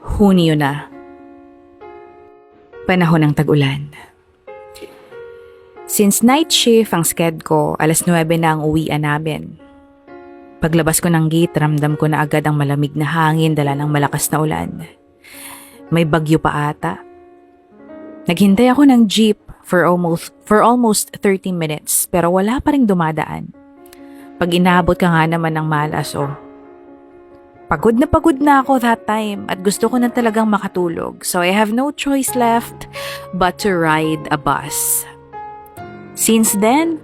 Hunyo na. Panahon ng tag-ulan. Since night shift ang sked ko, alas 9 na ang uwian namin. Paglabas ko ng gate, ramdam ko na agad ang malamig na hangin dala ng malakas na ulan. May bagyo pa ata. Naghintay ako ng jeep for almost, for almost 30 minutes pero wala pa rin dumadaan. Pag inabot ka nga naman ng malas, oh, Pagod na pagod na ako that time at gusto ko na talagang makatulog. So I have no choice left but to ride a bus. Since then,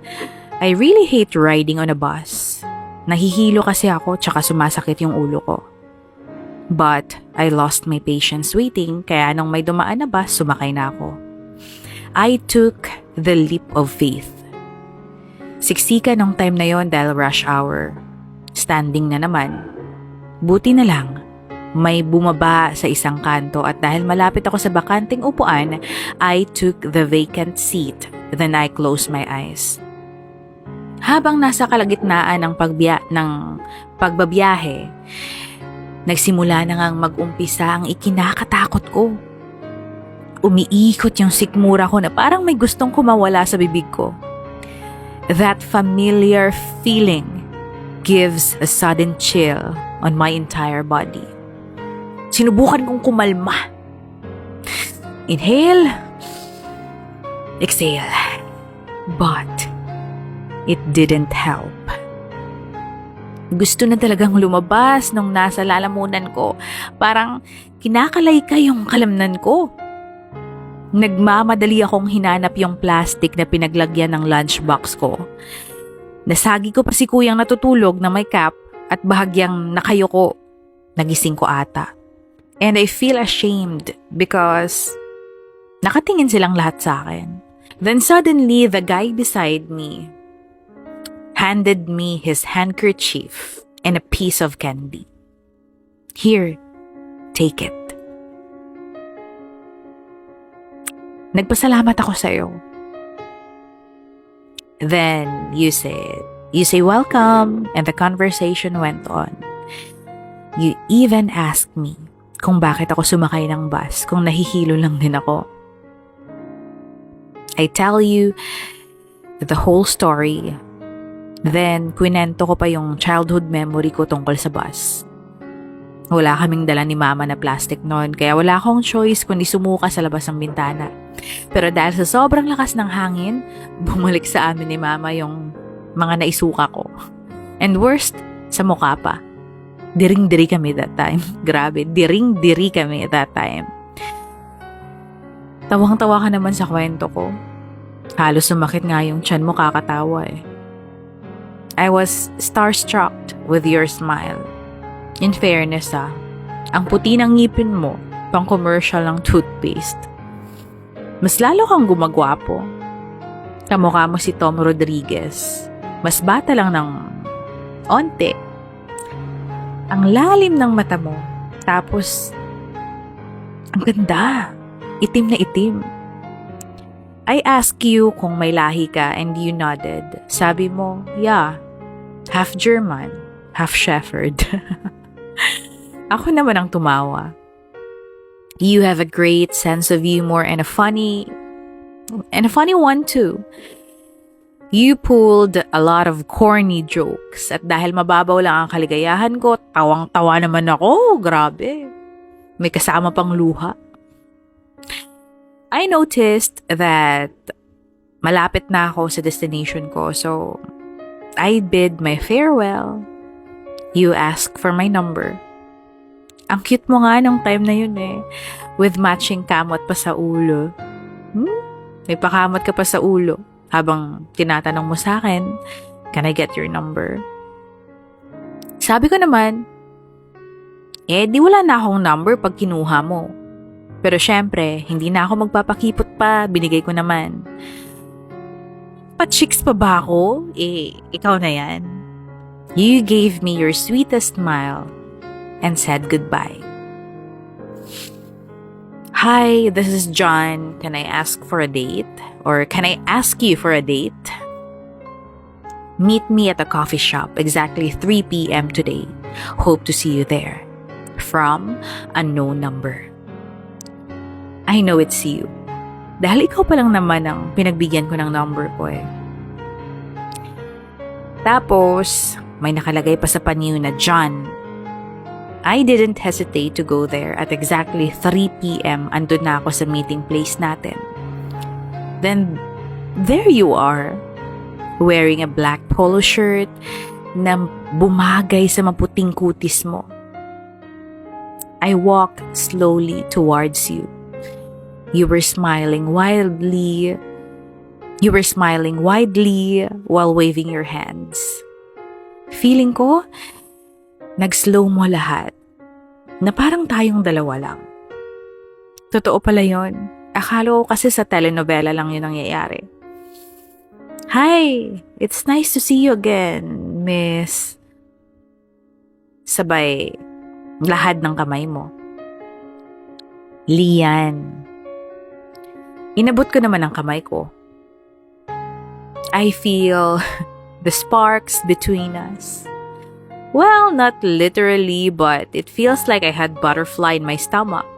I really hate riding on a bus. Nahihilo kasi ako tsaka sumasakit yung ulo ko. But I lost my patience waiting kaya nung may dumaan na bus, sumakay na ako. I took the leap of faith. Siksika nung time na yon dahil rush hour. Standing na naman, Buti na lang, may bumaba sa isang kanto at dahil malapit ako sa bakanting upuan, I took the vacant seat. Then I closed my eyes. Habang nasa kalagitnaan ng, pagbiya, ng pagbabiyahe, nagsimula na ngang mag-umpisa ang ikinakatakot ko. Umiikot yung sikmura ko na parang may gustong kumawala sa bibig ko. That familiar feeling gives a sudden chill on my entire body. Sinubukan kong kumalma. Inhale. Exhale. But it didn't help. Gusto na talagang lumabas nung nasa lalamunan ko. Parang kinakalay ka yung kalamnan ko. Nagmamadali akong hinanap yung plastic na pinaglagyan ng lunchbox ko. Nasagi ko pa si kuyang natutulog na may cap at bahagyang nakayuko. Nagising ko ata. And I feel ashamed because nakatingin silang lahat sa akin. Then suddenly, the guy beside me handed me his handkerchief and a piece of candy. Here, take it. Nagpasalamat ako sa iyo. Then you said, You say welcome, and the conversation went on. You even asked me kung bakit ako sumakay ng bus, kung nahihilo lang din ako. I tell you the whole story. Then, kwinento ko pa yung childhood memory ko tungkol sa bus. Wala kaming dala ni mama na plastic noon, kaya wala akong choice kundi sumuka sa labas ng bintana. Pero dahil sa sobrang lakas ng hangin, bumalik sa amin ni mama yung mga naisuka ko. And worst, sa mukha pa. Diring-diri kami that time. Grabe, diring-diri kami that time. Tawang-tawa ka naman sa kwento ko. Halos sumakit nga yung tiyan mo kakatawa eh. I was starstruck with your smile. In fairness ah, ang puti ng ngipin mo, pang commercial ng toothpaste. Mas lalo kang gumagwapo. Kamukha mo si Tom Rodriguez. Mas bata lang ng onte. Ang lalim ng mata mo. Tapos, ang ganda. Itim na itim. I ask you kung may lahi ka and you nodded. Sabi mo, yeah, half German, half Shepherd. Ako naman ang tumawa. You have a great sense of humor and a funny, and a funny one too. You pulled a lot of corny jokes at dahil mababaw lang ang kaligayahan ko, tawang-tawa naman ako. Grabe. May kasama pang luha. I noticed that malapit na ako sa destination ko. So, I bid my farewell. You ask for my number. Ang cute mo nga nung time na yun eh. With matching kamot pa sa ulo. Hmm? May pakamot ka pa sa ulo. Habang tinatanong mo sa akin, can I get your number? Sabi ko naman, eh di wala na akong number pag kinuha mo. Pero syempre, hindi na ako magpapakipot pa, binigay ko naman. Pa-chicks pa ba ako? Eh, ikaw na yan. You gave me your sweetest smile and said goodbye. Hi, this is John. Can I ask for a date? Or can I ask you for a date? Meet me at the coffee shop exactly 3 p.m. today. Hope to see you there. from unknown number. I know it's you. Dahil ikaw pa lang naman ang pinagbigyan ko ng number ko eh. Tapos, may nakalagay pa sa panyo na John. I didn't hesitate to go there at exactly 3 p.m. andun na ako sa meeting place natin. Then, there you are, wearing a black polo shirt na bumagay sa maputing kutis mo. I walked slowly towards you. You were smiling wildly. You were smiling widely while waving your hands. Feeling ko, nag-slow mo lahat. Na parang tayong dalawa lang. Totoo pala yon. Akala ko kasi sa telenovela lang yun nangyayari. Hi! It's nice to see you again, miss. Sabay, lahad ng kamay mo. Lian. Inabot ko naman ang kamay ko. I feel the sparks between us. Well, not literally, but it feels like I had butterfly in my stomach.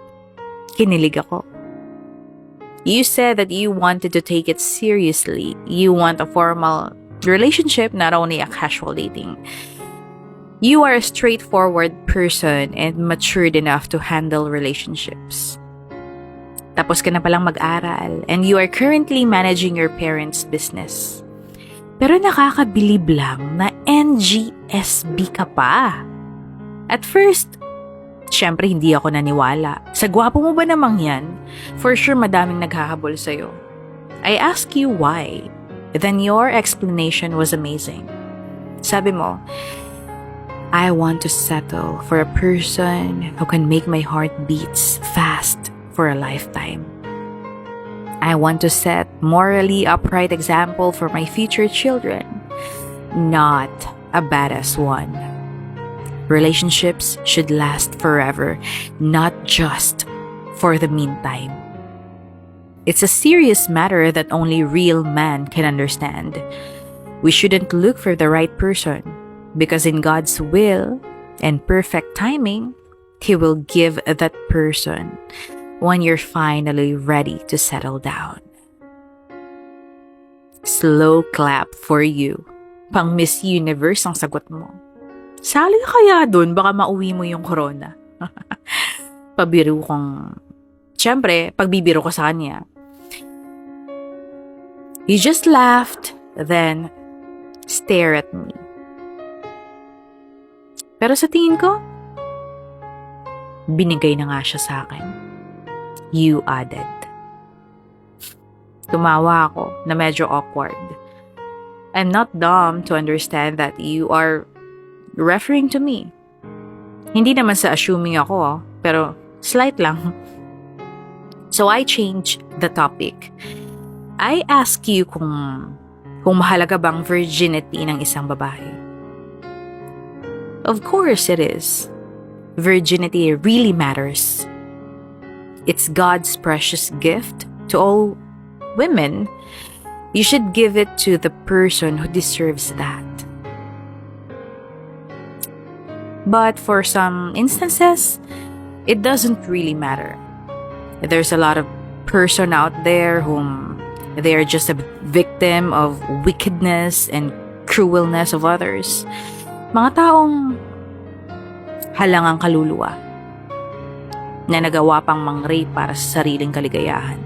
Kinilig ako. You said that you wanted to take it seriously. You want a formal relationship, not only a casual dating. You are a straightforward person and matured enough to handle relationships. Tapos ka na palang mag-aral and you are currently managing your parents' business. Pero nakakabilib lang na NGSB ka pa. At first, syempre hindi ako naniwala. Sa gwapo mo ba namang yan? For sure madaming naghahabol sa'yo. I ask you why. Then your explanation was amazing. Sabi mo, I want to settle for a person who can make my heart beats fast for a lifetime. I want to set morally upright example for my future children, not a badass one. Relationships should last forever, not just for the meantime. It's a serious matter that only real man can understand. We shouldn't look for the right person because in God's will and perfect timing, He will give that person when you're finally ready to settle down. Slow clap for you. Pang Miss Universe ang sagot mo. Sali ka kaya dun, baka mauwi mo yung corona. Pabiro kong... Siyempre, pagbibiro ko sa kanya. You just laughed, then stare at me. Pero sa tingin ko, binigay na nga siya sa akin. You added. Tumawa ako na medyo awkward. I'm not dumb to understand that you are referring to me. Hindi naman sa assuming ako, oh, pero slight lang. So I changed the topic. I ask you kung kung mahalaga bang virginity ng isang babae. Of course it is. Virginity really matters. It's God's precious gift to all women. You should give it to the person who deserves that. But for some instances, it doesn't really matter. There's a lot of person out there whom they are just a victim of wickedness and cruelness of others. Mga taong halangang kaluluwa na nagawa pang mang-rape para sa sariling kaligayahan.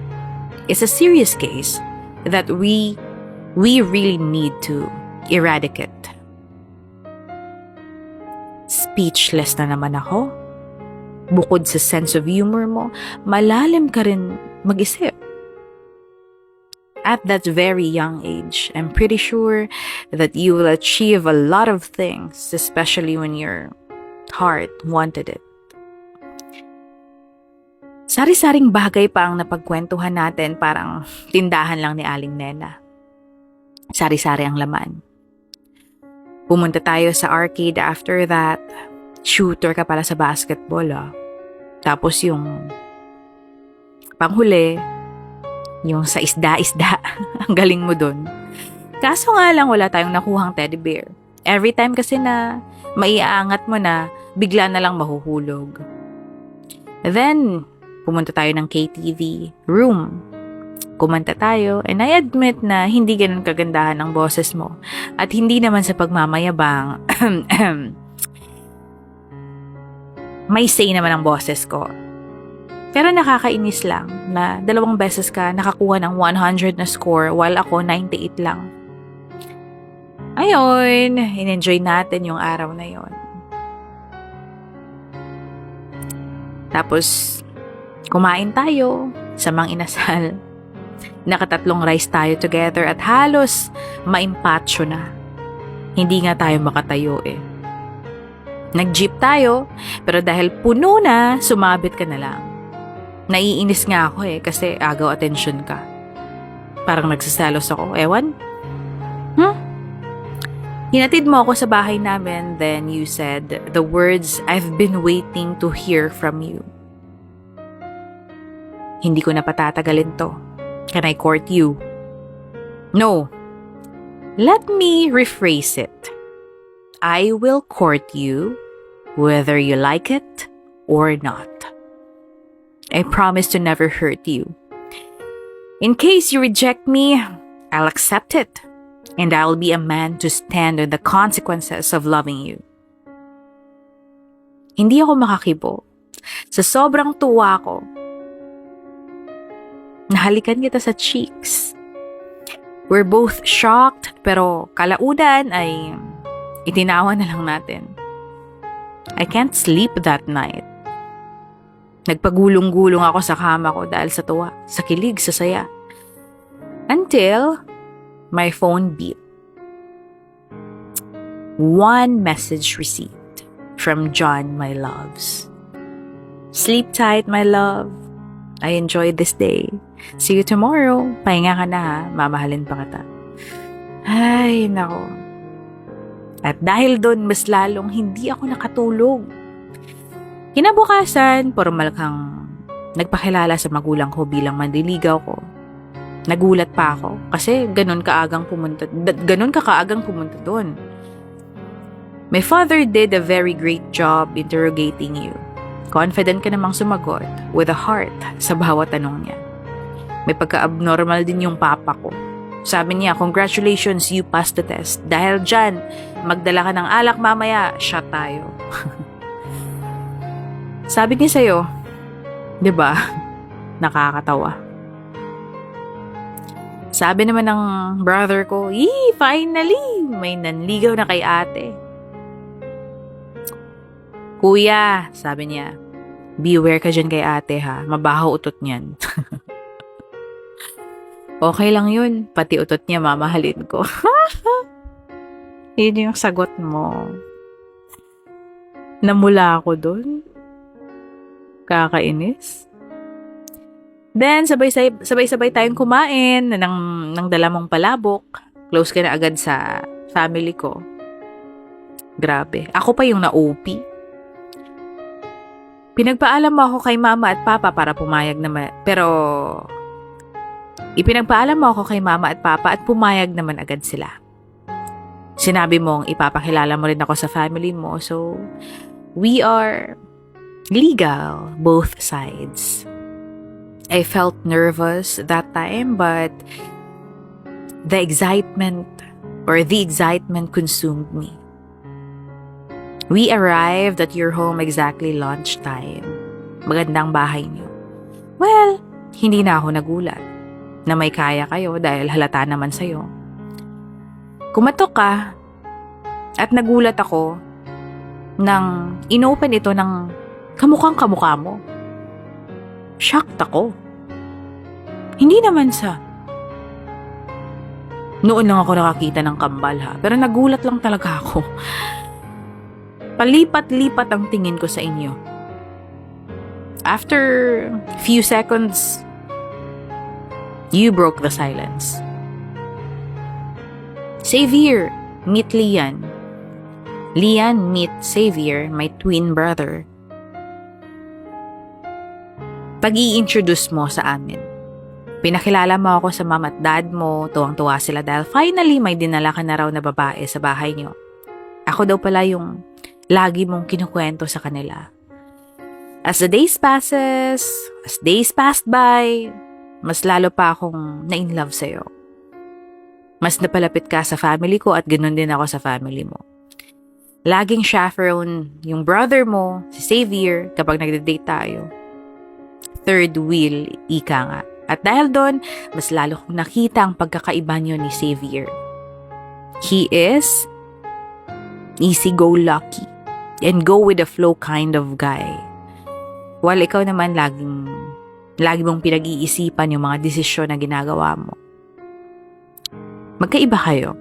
It's a serious case that we we really need to eradicate. Speechless na naman ako. Bukod sa sense of humor mo, malalim ka rin mag-isip. At that very young age, I'm pretty sure that you will achieve a lot of things, especially when your heart wanted it. Sari-saring bagay pa ang napagkwentuhan natin, parang tindahan lang ni Aling Nena. Sari-sari ang laman. Pumunta tayo sa arcade after that. Shooter ka pala sa basketball, ah. Tapos yung panghuli, yung sa isda-isda. ang galing mo dun. Kaso nga lang wala tayong nakuhang teddy bear. Every time kasi na maiaangat mo na, bigla na lang mahuhulog. Then, pumunta tayo ng KTV room. Kumanta tayo and I admit na hindi ganun kagandahan ang boses mo. At hindi naman sa pagmamayabang. May say naman ang boses ko. Pero nakakainis lang na dalawang beses ka nakakuha ng 100 na score while ako 98 lang. Ayun, in-enjoy natin yung araw na yon. Tapos, kumain tayo sa mang inasal. Nakatatlong rice tayo together at halos maimpatsyo na. Hindi nga tayo makatayo eh. Nag-jeep tayo, pero dahil puno na, sumabit ka na lang. Naiinis nga ako eh, kasi agaw attention ka. Parang nagsasalos ako, ewan. Hmm? Hinatid mo ako sa bahay namin, then you said the words I've been waiting to hear from you. Hindi ko na patatagalin to. Can I court you? No. Let me rephrase it. I will court you whether you like it or not. I promise to never hurt you. In case you reject me, I'll accept it. And I'll be a man to stand on the consequences of loving you. Hindi ako makakibo. Sa sobrang tuwa ko, nahalikan kita sa cheeks. We're both shocked, pero kalaunan ay itinawa na lang natin. I can't sleep that night. Nagpagulong-gulong ako sa kama ko dahil sa tuwa, sa kilig, sa saya. Until my phone beeped. One message received from John, my loves. Sleep tight, my love. I enjoyed this day. See you tomorrow. Pahinga ka na ha. Mamahalin pa kita. Ay, nako. At dahil doon, mas lalong hindi ako nakatulog. Kinabukasan, formal kang nagpakilala sa magulang ko bilang mandiligaw ko. Nagulat pa ako kasi ganun kaagang pumunta, ganun ka kaagang pumunta doon. My father did a very great job interrogating you. Confident ka namang sumagot with a heart sa bawat tanong niya. May pagka-abnormal din yung papa ko. Sabi niya, congratulations, you passed the test. Dahil dyan, magdala ka ng alak mamaya, shot tayo. Sabi niya sa'yo, di ba? Nakakatawa. Sabi naman ng brother ko, Yee, finally, may nanligaw na kay ate. Kuya, sabi niya, beware ka dyan kay ate ha, mabaho utot niyan. okay lang yun, pati utot niya mamahalin ko. Yun yung sagot mo. Namula ako dun. Kakainis. Then, sabay-sabay, sabay-sabay tayong kumain na ng, ng dala mong palabok. Close ka na agad sa family ko. Grabe. Ako pa yung na-OP. Pinagpaalam mo ako kay mama at papa para pumayag naman. Pero, ipinagpaalam mo ako kay mama at papa at pumayag naman agad sila. Sinabi mong ipapakilala mo rin ako sa family mo. So, we are legal, both sides. I felt nervous that time, but the excitement or the excitement consumed me. We arrived at your home exactly lunchtime. Magandang bahay niyo. Well, hindi na ako nagulat na may kaya kayo dahil halata naman sa'yo. Kumatok ka at nagulat ako nang inopen ito ng kamukhang kamukha mo. Shocked ako. Hindi naman sa... Noon lang ako nakakita ng kambal ha, pero nagulat lang talaga ako. Palipat-lipat ang tingin ko sa inyo. After few seconds, you broke the silence. Xavier, meet Lian. Lian, meet Xavier, my twin brother. pag introduce mo sa amin. Pinakilala mo ako sa mom at dad mo, tuwang-tuwa sila dahil finally may dinala ka na raw na babae sa bahay niyo. Ako daw pala yung lagi mong kinukwento sa kanila. As the days passes, as days passed by, mas lalo pa akong na-in-love sa'yo. Mas napalapit ka sa family ko at ganun din ako sa family mo. Laging chaperone yung brother mo, si Xavier, kapag nagde-date tayo. Third wheel, ika nga. At dahil doon, mas lalo kong nakita ang pagkakaiba niyo ni Xavier. He is easy-go-lucky and go with the flow kind of guy. While ikaw naman laging lagi mong pinag-iisipan yung mga desisyon na ginagawa mo. Magkaiba kayo.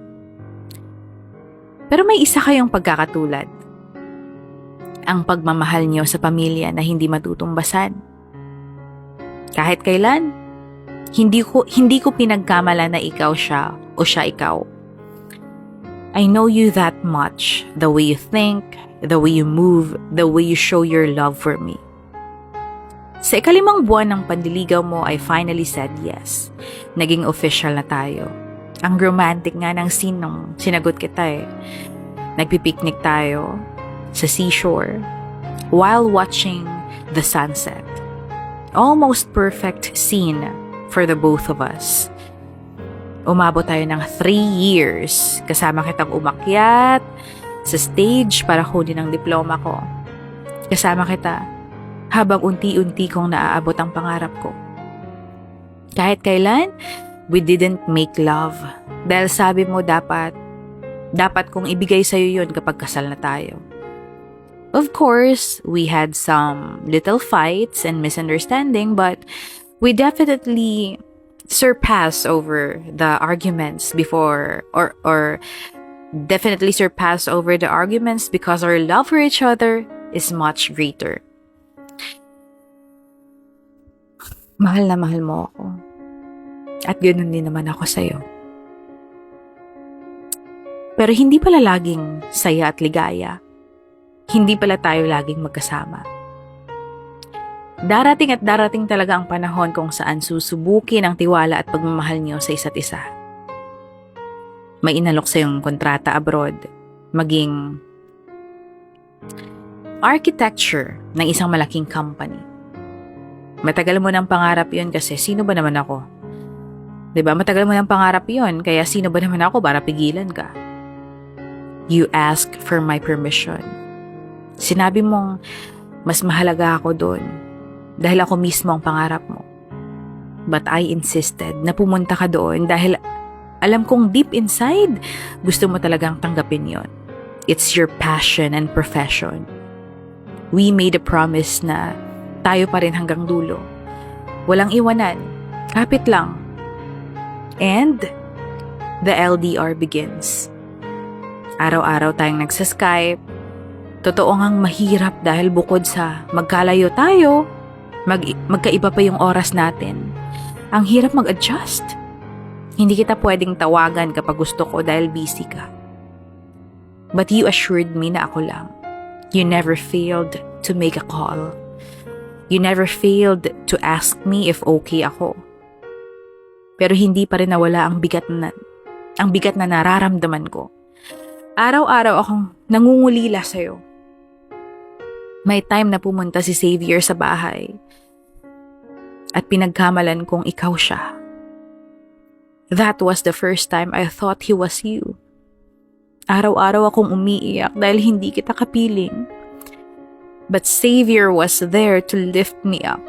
Pero may isa kayong pagkakatulad. Ang pagmamahal niyo sa pamilya na hindi matutumbasan. Kahit kailan, hindi ko hindi ko pinagkamala na ikaw siya o siya ikaw. I know you that much, the way you think, the way you move, the way you show your love for me. Sa ikalimang buwan ng pandiligaw mo, I finally said yes. Naging official na tayo. Ang romantic nga ng scene nung sinagot kita eh. Nagpipiknik tayo sa seashore while watching the sunset. Almost perfect scene for the both of us. Umabot tayo ng three years. Kasama kitang umakyat sa stage para kunin ang diploma ko. Kasama kita habang unti-unti kong naaabot ang pangarap ko. Kahit kailan, we didn't make love. Dahil sabi mo dapat, dapat kong ibigay sa'yo yun kapag kasal na tayo. Of course, we had some little fights and misunderstanding, but we definitely surpass over the arguments before or or definitely surpass over the arguments because our love for each other is much greater. Mahal na mahal mo ako. At ganoon din naman ako sa'yo. Pero hindi pala laging saya at ligaya. Hindi pala tayo laging magkasama. Darating at darating talaga ang panahon kung saan susubukin ang tiwala at pagmamahal niyo sa isa't isa. May inalok sa yung kontrata abroad, maging architecture ng isang malaking company. Matagal mo ng pangarap yun kasi sino ba naman ako? ba Matagal mo ng pangarap yun, kaya sino ba naman ako para pigilan ka? You ask for my permission. Sinabi mong mas mahalaga ako doon dahil ako mismo ang pangarap mo. But I insisted na pumunta ka doon dahil alam kong deep inside, gusto mo talagang tanggapin yon. It's your passion and profession. We made a promise na tayo pa rin hanggang dulo. Walang iwanan. Kapit lang. And the LDR begins. Araw-araw tayong nagsa-Skype. Totoo ngang mahirap dahil bukod sa magkalayo tayo, mag magkaiba pa yung oras natin. Ang hirap mag-adjust. Hindi kita pwedeng tawagan kapag gusto ko dahil busy ka. But you assured me na ako lang. You never failed to make a call. You never failed to ask me if okay ako. Pero hindi pa rin nawala ang bigat na ang bigat na nararamdaman ko. Araw-araw akong nangungulila sa'yo. May time na pumunta si Xavier sa bahay at pinagkamalan kong ikaw siya. That was the first time I thought he was you. Araw-araw akong umiiyak dahil hindi kita kapiling. But Savior was there to lift me up.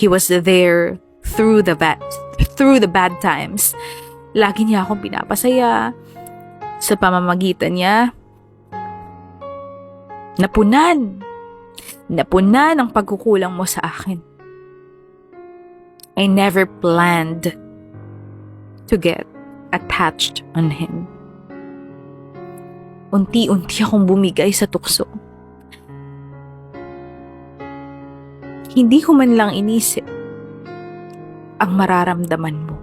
He was there through the bad through the bad times. Lagi niya akong pinapasaya. Sa pamamagitan niya, napunan. Napunan ang pagkukulang mo sa akin. I never planned to get attached on him. Unti-unti akong bumigay sa tukso. Hindi ko man lang inisip ang mararamdaman mo.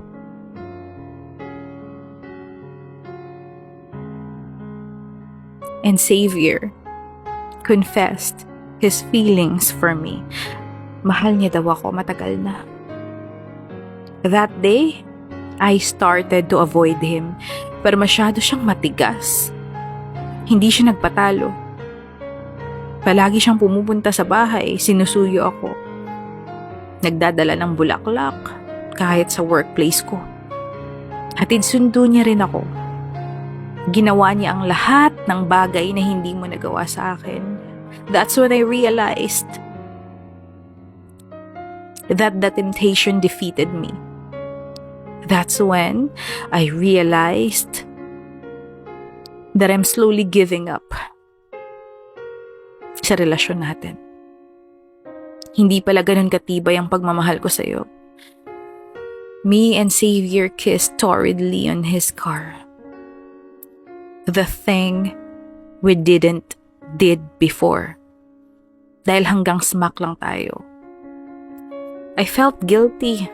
And Savior confessed his feelings for me. Mahal niya daw ako matagal na. That day, I started to avoid him pero masyado siyang matigas. Hindi siya nagpatalo. Palagi siyang pumupunta sa bahay, sinusuyo ako. Nagdadala ng bulaklak kahit sa workplace ko. Hatid sundo niya rin ako. Ginawa niya ang lahat ng bagay na hindi mo nagawa sa akin. That's when I realized that the temptation defeated me. That's when I realized that I'm slowly giving up sa relasyon natin. Hindi pala ganun katibay ang pagmamahal ko sa'yo. Me and Xavier kissed torridly on his car. The thing we didn't did before. Dahil hanggang smack lang tayo. I felt guilty.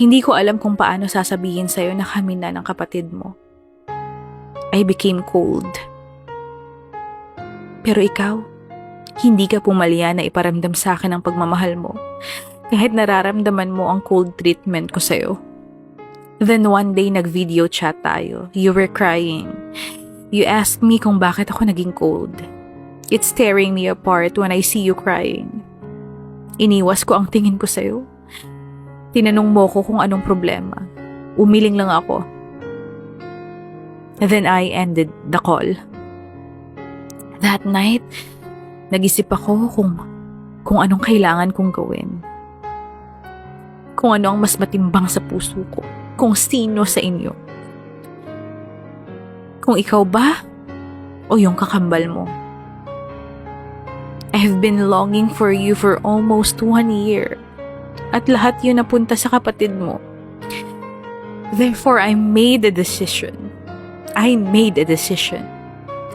Hindi ko alam kung paano sasabihin sa'yo na kami na ng kapatid mo. I became cold. Pero ikaw, hindi ka pumalya na iparamdam sa akin ang pagmamahal mo. Kahit nararamdaman mo ang cold treatment ko sa'yo. Then one day nag-video chat tayo. You were crying. You asked me kung bakit ako naging cold. It's tearing me apart when I see you crying. Iniwas ko ang tingin ko sa'yo. Tinanong mo ko kung anong problema. Umiling lang ako. Then I ended the call. That night, nag-isip ako kung, kung anong kailangan kong gawin. Kung ano ang mas matimbang sa puso ko. Kung sino sa inyo. Kung ikaw ba o yung kakambal mo. I've been longing for you for almost one year. At lahat yun napunta sa kapatid mo. Therefore, I made a decision. I made a decision.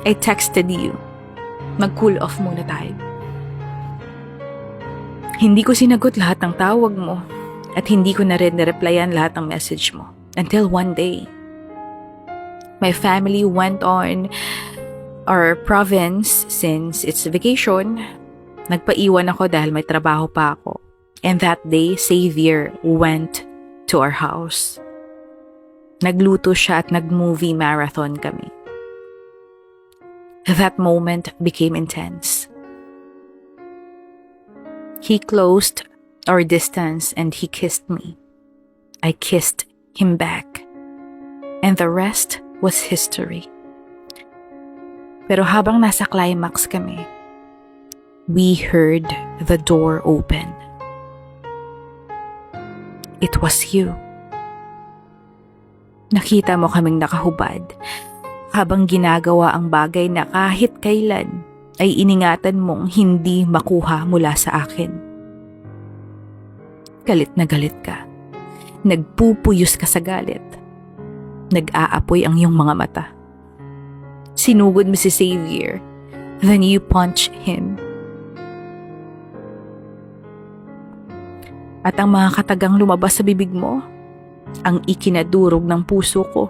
I texted you. Mag-cool off muna tayo. Hindi ko sinagot lahat ng tawag mo at hindi ko na rin na-replyan lahat ng message mo. Until one day, my family went on our province since it's vacation. Nagpaiwan ako dahil may trabaho pa ako. And that day, Xavier went to our house. Nagluto siya at nag-movie marathon kami. That moment became intense. He closed our distance and he kissed me. I kissed him back. And the rest was history. Pero habang nasa climax kami, we heard the door open. It was you. Nakita mo kaming nakahubad habang ginagawa ang bagay na kahit kailan ay iningatan mong hindi makuha mula sa akin. Galit na galit ka. Nagpupuyos ka sa galit. Nag-aapoy ang iyong mga mata. Sinugod mo si Xavier. Then you punch him. At ang mga katagang lumabas sa bibig mo, ang ikinadurog ng puso ko.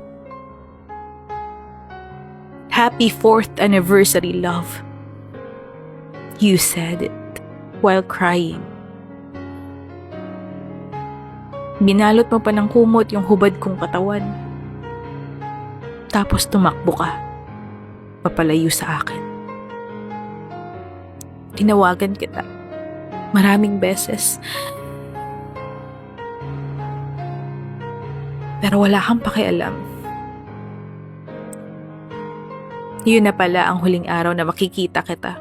Happy 4th anniversary, love. You said it while crying. Binalot mo pa ng kumot yung hubad kong katawan. Tapos tumakbo ka. Papalayo sa akin. Tinawagan kita. Maraming beses. Pero wala kang pakialam. Yun na pala ang huling araw na makikita kita.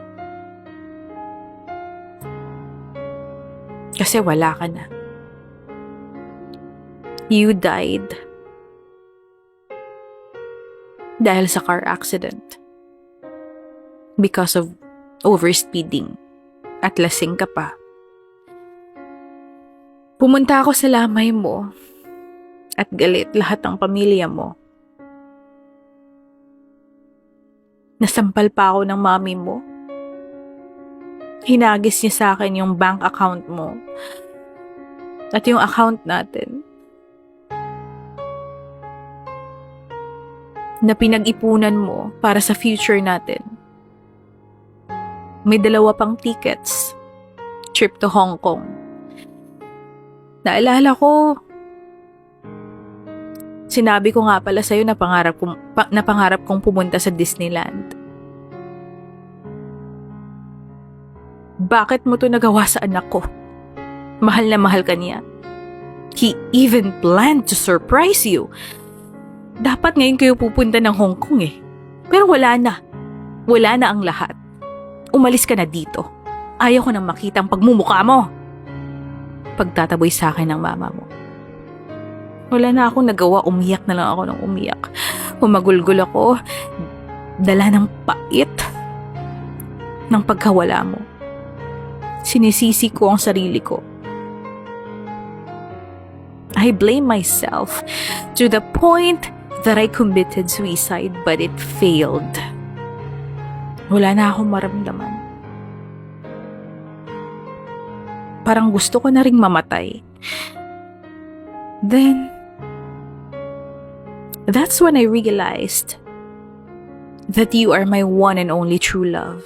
Kasi wala ka na. You died. Dahil sa car accident. Because of overspeeding. At lasing ka pa. Pumunta ako sa lamay mo. At galit lahat ng pamilya mo. Nasampal pa ako ng mami mo. Hinagis niya sa akin yung bank account mo. At yung account natin. Na pinag-ipunan mo para sa future natin. May dalawa pang tickets. Trip to Hong Kong. Naalala ko, sinabi ko nga pala sa'yo na pangarap, kong, pa, na pangarap kong pumunta sa Disneyland. Bakit mo to nagawa sa anak ko? Mahal na mahal ka niya. He even planned to surprise you. Dapat ngayon kayo pupunta ng Hong Kong eh. Pero wala na. Wala na ang lahat. Umalis ka na dito. Ayaw ko nang makita ang pagmumukha mo. Pagtataboy sa akin ng mama mo. Wala na akong nagawa, umiyak na lang ako ng umiyak. Humagulgol ako, dala ng pait ng pagkawala mo. Sinisisi ko ang sarili ko. I blame myself to the point that I committed suicide but it failed. Wala na akong maramdaman. Parang gusto ko na ring mamatay. Then, that's when I realized that you are my one and only true love.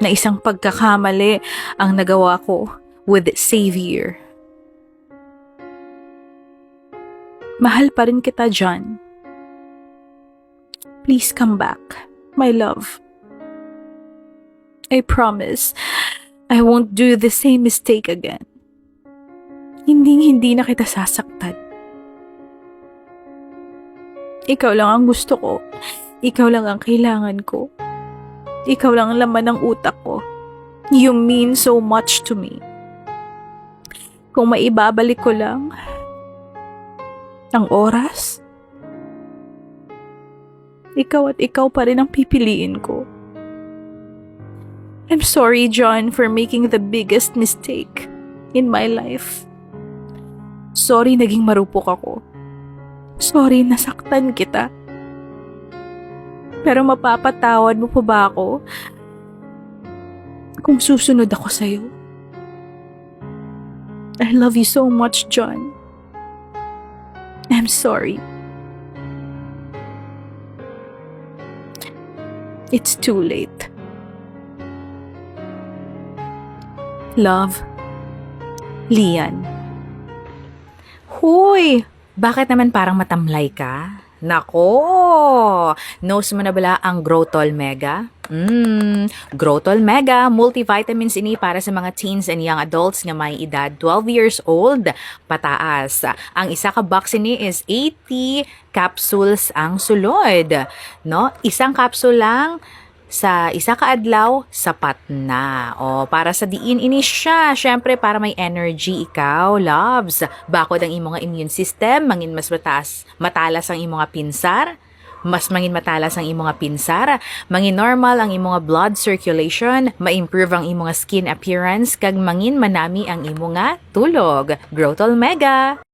Na isang pagkakamali ang nagawa ko with Savior. Mahal pa rin kita, John. Please come back, my love. I promise, I won't do the same mistake again. Hindi hindi na kita sasaktan. Ikaw lang ang gusto ko. Ikaw lang ang kailangan ko. Ikaw lang ang laman ng utak ko. You mean so much to me. Kung maibabalik ko lang ang oras, ikaw at ikaw pa rin ang pipiliin ko. I'm sorry, John, for making the biggest mistake in my life. Sorry naging marupok ako. Sorry nasaktan kita. Pero mapapatawad mo pa ba ako kung susunod ako sa'yo? I love you so much, John. I'm sorry. It's too late. Love, Lian. Hoy! Bakit naman parang matamlay ka? Nako! Knows mo na bala ang Growtol Mega? Mmm, Growtol Mega, multivitamins ini para sa mga teens and young adults nga may edad 12 years old pataas. Ang isa ka box ini is 80 capsules ang sulod. No? Isang capsule lang sa isa ka adlaw, sapat na. O, para sa diin ini siya. Syempre, para may energy ikaw, loves. Bakod ang imong immune system, mangin mas mataas, matalas ang imong pinsar, mas mangin matalas ang imong pinsar, mangin normal ang imong blood circulation, ma-improve ang imong skin appearance, kag mangin manami ang imong tulog. Growth Mega!